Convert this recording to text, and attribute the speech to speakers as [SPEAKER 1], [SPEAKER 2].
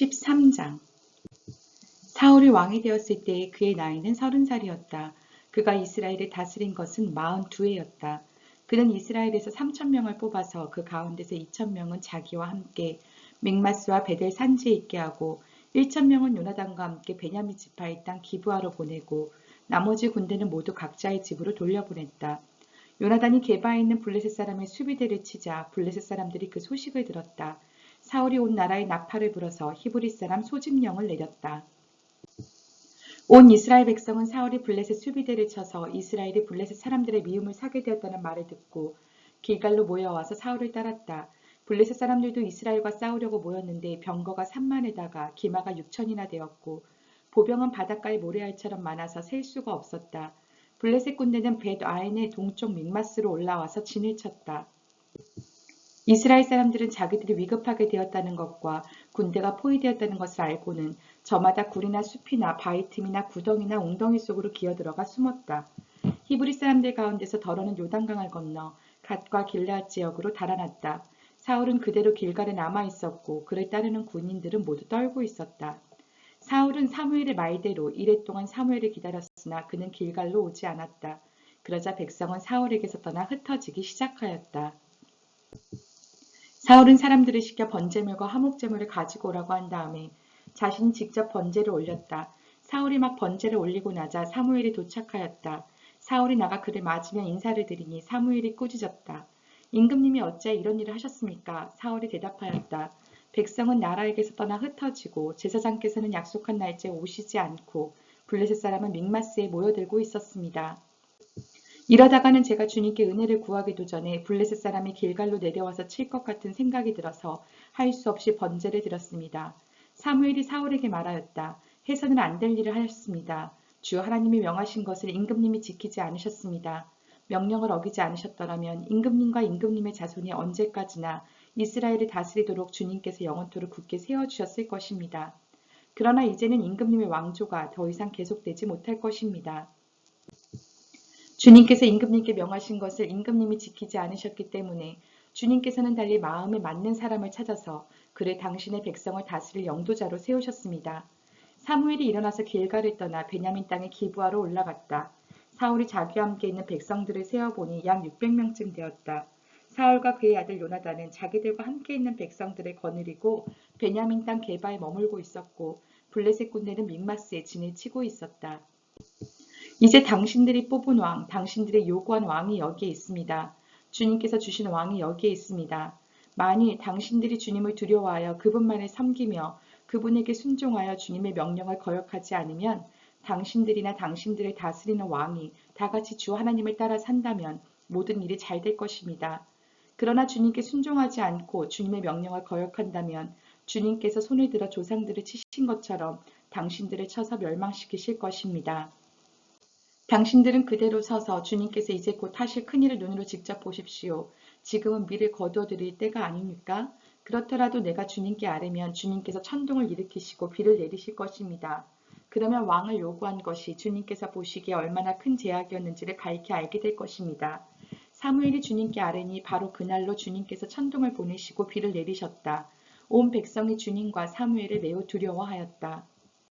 [SPEAKER 1] 13장 사울이 왕이 되었을 때 그의 나이는 서른 살이었다. 그가 이스라엘을 다스린 것은 마흔 두해였다. 그는 이스라엘에서 3천 명을 뽑아서 그 가운데서 2천 명은 자기와 함께 믹마스와 베델 산지에 있게 하고 1천 명은 요나단과 함께 베냐민 지파의 땅 기브아로 보내고 나머지 군대는 모두 각자의 집으로 돌려보냈다. 요나단이 게바에 있는 블레셋 사람의 수비대를 치자 블레셋 사람들이 그 소식을 들었다. 사울이 온 나라에 나팔을 불어서 히브리 사람 소집령을 내렸다. 온 이스라엘 백성은 사울이 블레셋 수비대를 쳐서 이스라엘이 블레셋 사람들의 미움을 사게 되었다는 말을 듣고 길갈로 모여와서 사울을 따랐다. 블레셋 사람들도 이스라엘과 싸우려고 모였는데 병거가 3만에다가 기마가 6천이나 되었고 보병은 바닷가의 모래알처럼 많아서 셀 수가 없었다. 블레셋 군대는 벳 아인의 동쪽 믹마스로 올라와서 진을 쳤다. 이스라엘 사람들은 자기들이 위급하게 되었다는 것과 군대가 포위되었다는 것을 알고는 저마다 굴이나 숲이나 바위 틈이나 구덩이나 웅덩이 속으로 기어들어가 숨었다. 히브리 사람들 가운데서 더러는 요단강을 건너 갓과 길라앗 지역으로 달아났다. 사울은 그대로 길갈에 남아 있었고 그를 따르는 군인들은 모두 떨고 있었다. 사울은 사무엘의 말대로 이래 동안 사무엘을 기다렸으나 그는 길갈로 오지 않았다. 그러자 백성은 사울에게서 떠나 흩어지기 시작하였다. 사울은 사람들을 시켜 번제물과 화목제물을 가지고 오라고 한 다음에 자신이 직접 번제를 올렸다. 사울이 막 번제를 올리고 나자 사무엘이 도착하였다. 사울이 나가 그를 맞으며 인사를 드리니 사무엘이 꾸짖었다. 임금님이 어찌 이런 일을 하셨습니까? 사울이 대답하였다. 백성은 나라에게서 떠나 흩어지고 제사장께서는 약속한 날짜에 오시지 않고 블레셋 사람은 믹마스에 모여들고 있었습니다. 이러다가는 제가 주님께 은혜를 구하기도 전에 블레셋 사람이 길갈로 내려와서 칠 것 같은 생각이 들어서 할 수 없이 번제를 드렸습니다. 사무엘이 사울에게 말하였다. 해서는 안 될 일을 하였습니다. 주 하나님이 명하신 것을 임금님이 지키지 않으셨습니다. 명령을 어기지 않으셨더라면 임금님과 임금님의 자손이 언제까지나 이스라엘을 다스리도록 주님께서 영원토록 굳게 세워주셨을 것입니다. 그러나 이제는 임금님의 왕조가 더 이상 계속되지 못할 것입니다. 주님께서 임금님께 명하신 것을 임금님이 지키지 않으셨기 때문에 주님께서는 달리 마음에 맞는 사람을 찾아서 그를 당신의 백성을 다스릴 영도자로 세우셨습니다. 사무엘이 일어나서 길가를 떠나 베냐민 땅의 기부하러 올라갔다. 사울이 자기와 함께 있는 백성들을 세어보니 약 600명쯤 되었다. 사울과 그의 아들 요나단은 자기들과 함께 있는 백성들을 거느리고 베냐민 땅 게바에 머물고 있었고 블레셋 군대는 믹마스에 진을 치고 있었다. 이제 당신들이 뽑은 왕, 당신들의 요구한 왕이 여기에 있습니다. 주님께서 주신 왕이 여기에 있습니다. 만일 당신들이 주님을 두려워하여 그분만을 섬기며 그분에게 순종하여 주님의 명령을 거역하지 않으면 당신들이나 당신들을 다스리는 왕이 다 같이 주 하나님을 따라 산다면 모든 일이 잘 될 것입니다. 그러나 주님께 순종하지 않고 주님의 명령을 거역한다면 주님께서 손을 들어 조상들을 치신 것처럼 당신들을 쳐서 멸망시키실 것입니다. 당신들은 그대로 서서 주님께서 이제 곧 하실 큰일을 눈으로 직접 보십시오. 지금은 미를 거두어드릴 때가 아닙니까? 그렇더라도 내가 주님께 아뢰면 주님께서 천둥을 일으키시고 비를 내리실 것입니다. 그러면 왕을 요구한 것이 주님께서 보시기에 얼마나 큰 제약이었는지를 밝히 알게 될 것입니다. 사무엘이 주님께 아뢰니 바로 그날로 주님께서 천둥을 보내시고 비를 내리셨다. 온 백성이 주님과 사무엘을 매우 두려워하였다.